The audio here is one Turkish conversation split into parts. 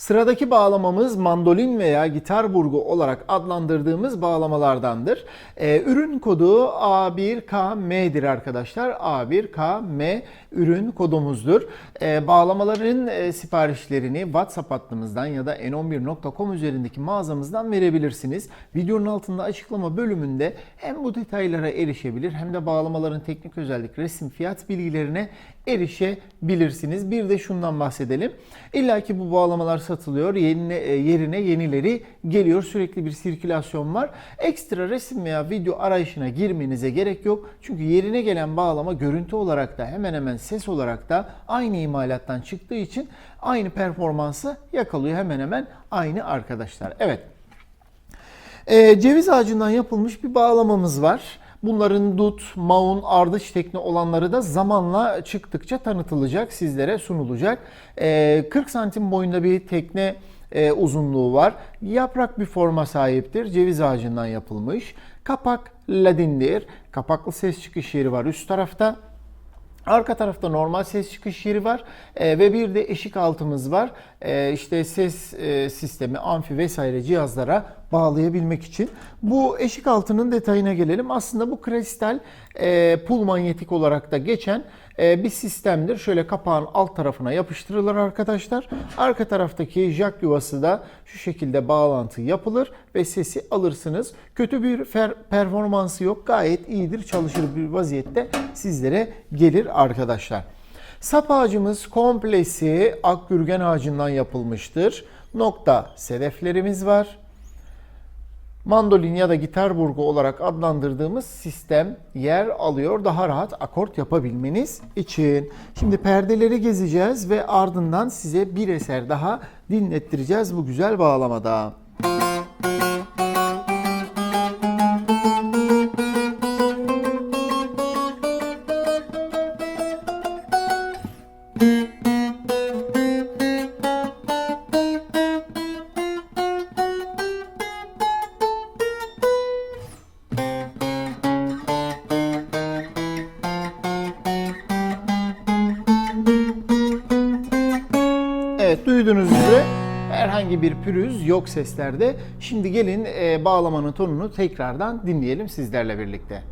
Sıradaki bağlamamız mandolin veya gitar burgu olarak adlandırdığımız bağlamalardandır. Ee, ürün kodu A1KM'dir arkadaşlar. A1KM ürün kodumuzdur. Ee, bağlamaların e, siparişlerini WhatsApp hattımızdan ya da n11.com üzerindeki mağazamızdan verebilirsiniz. Videonun altında açıklama bölümünde hem bu detaylara erişebilir hem de bağlamaların teknik özellik, resim, fiyat bilgilerine erişebilirsiniz. Bir de şundan bahsedelim. İlla ki bu bağlamalar satılıyor. Yerine, e, yerine yenileri geliyor. Sürekli bir sirkülasyon var. Ekstra resim veya video arayışına girmenize gerek yok. Çünkü yerine gelen bağlama görüntü olarak da hemen hemen ses olarak da aynı imalattan çıktığı için aynı performansı yakalıyor. Hemen hemen aynı arkadaşlar. Evet. Ee, ceviz ağacından yapılmış bir bağlamamız var. Bunların dut, maun, ardıç tekne olanları da zamanla çıktıkça tanıtılacak, sizlere sunulacak. Ee, 40 santim boyunda bir tekne e, uzunluğu var. Yaprak bir forma sahiptir. Ceviz ağacından yapılmış. Kapak ladindir. Kapaklı ses çıkış yeri var üst tarafta. Arka tarafta normal ses çıkış yeri var Ee, ve bir de eşik altımız var. Ee, işte ses e, sistemi, amfi vesaire cihazlara bağlayabilmek için. Bu eşik altının detayına gelelim. Aslında bu kristal e, pul manyetik olarak da geçen e, bir sistemdir. Şöyle kapağın alt tarafına yapıştırılır arkadaşlar. Arka taraftaki jack yuvası da şu şekilde bağlantı yapılır ve sesi alırsınız. Kötü bir performansı yok. Gayet iyidir. Çalışır bir vaziyette sizlere gelir arkadaşlar. Sap ağacımız komplesi akgürgen ağacından yapılmıştır. Nokta sedeflerimiz var mandolin ya da gitar burgu olarak adlandırdığımız sistem yer alıyor daha rahat akort yapabilmeniz için. Şimdi perdeleri gezeceğiz ve ardından size bir eser daha dinlettireceğiz bu güzel bağlamada. Evet duyduğunuz üzere herhangi bir pürüz yok seslerde. Şimdi gelin e, bağlamanın tonunu tekrardan dinleyelim sizlerle birlikte.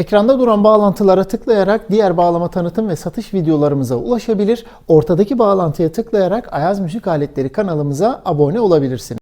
Ekranda duran bağlantılara tıklayarak diğer bağlama tanıtım ve satış videolarımıza ulaşabilir. Ortadaki bağlantıya tıklayarak Ayaz Müzik Aletleri kanalımıza abone olabilirsiniz.